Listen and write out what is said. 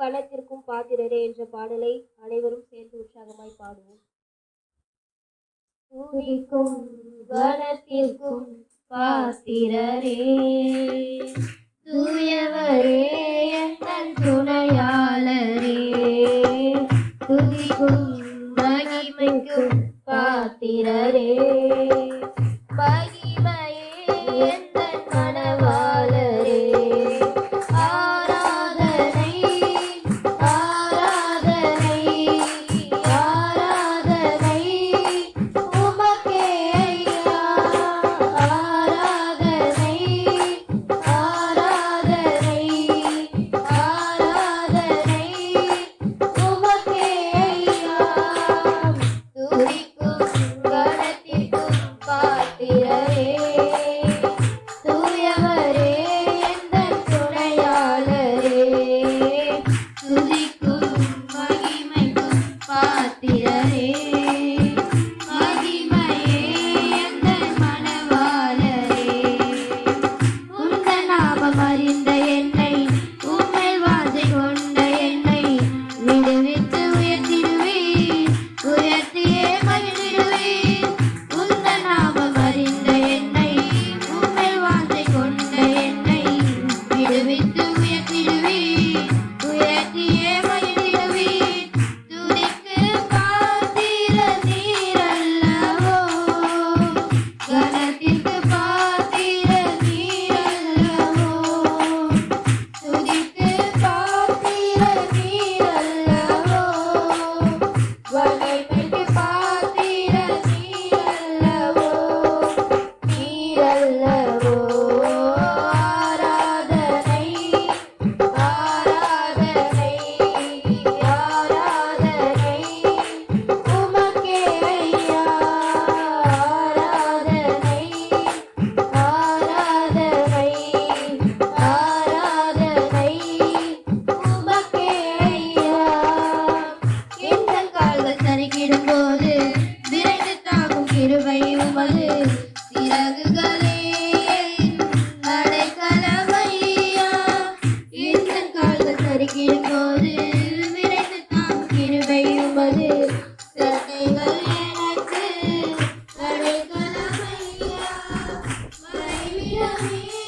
களத்திற்கும் பாத்திரரே என்ற பாடலை அனைவரும் சேர்ந்து உற்சாகமாய் பாடுவோம். துதிக்கும் கலத்திற்கும் பாத்திரரே. தூயவரே எங்கள் துணையாளரே. துதிக்கும் மகிமைக்கும் பாத்திரரே. மகிமையே என்பது கதைகள் எனக்கு